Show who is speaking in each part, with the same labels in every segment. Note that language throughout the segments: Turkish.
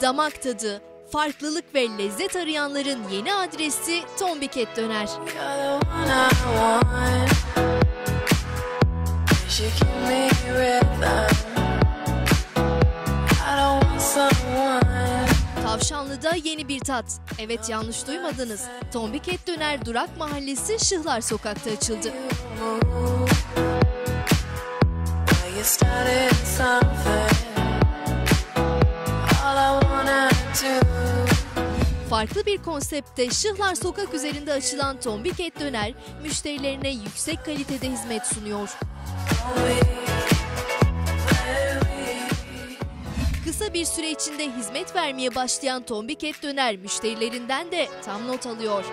Speaker 1: damak tadı, farklılık ve lezzet arayanların yeni adresi Tombiket Döner. Tavşanlı'da yeni bir tat. Evet yanlış duymadınız. Tombiket Döner Durak Mahallesi Şıhlar Sokak'ta açıldı.
Speaker 2: You started something.
Speaker 1: Farklı bir konseptte Şıhlar Sokak üzerinde açılan Tombiket Döner, müşterilerine yüksek kalitede hizmet sunuyor. Kısa bir süre içinde hizmet vermeye başlayan Tombiket Döner müşterilerinden de tam not alıyor.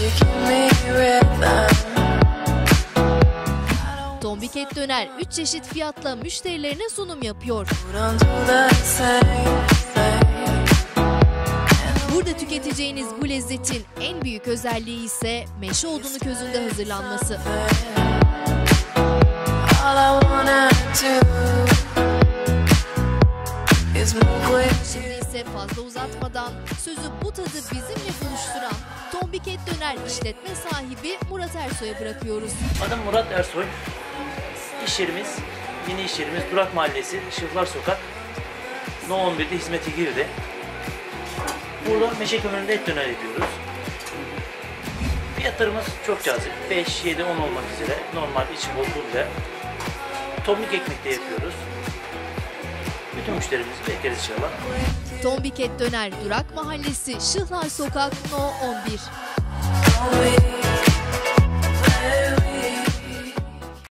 Speaker 2: You give me rhythm.
Speaker 1: Tombiket Döner 3 çeşit fiyatla müşterilerine sunum yapıyor. Burada tüketeceğiniz bu lezzetin en büyük özelliği ise meşe odunu közünde hazırlanması. Şimdi ise fazla uzatmadan sözü bu tadı bizimle buluşturan Tombiket Döner işletme sahibi Murat Ersoy'a bırakıyoruz.
Speaker 3: Adım Murat Ersoy. İş yerimiz, yeni iş yerimiz Durak Mahallesi, Şıhlar Sokak. No 11'de hizmete girdi. Burada meşe kömüründe et döner yapıyoruz. Fiyatlarımız çok cazip. 5, 7, 10 olmak üzere. Normal içi bol duble. Tomlik ekmekte yapıyoruz. Bütün müşterimizi bekleriz inşallah.
Speaker 1: Tombiket Döner Durak Mahallesi Şıhlar Sokak No 11.
Speaker 2: always.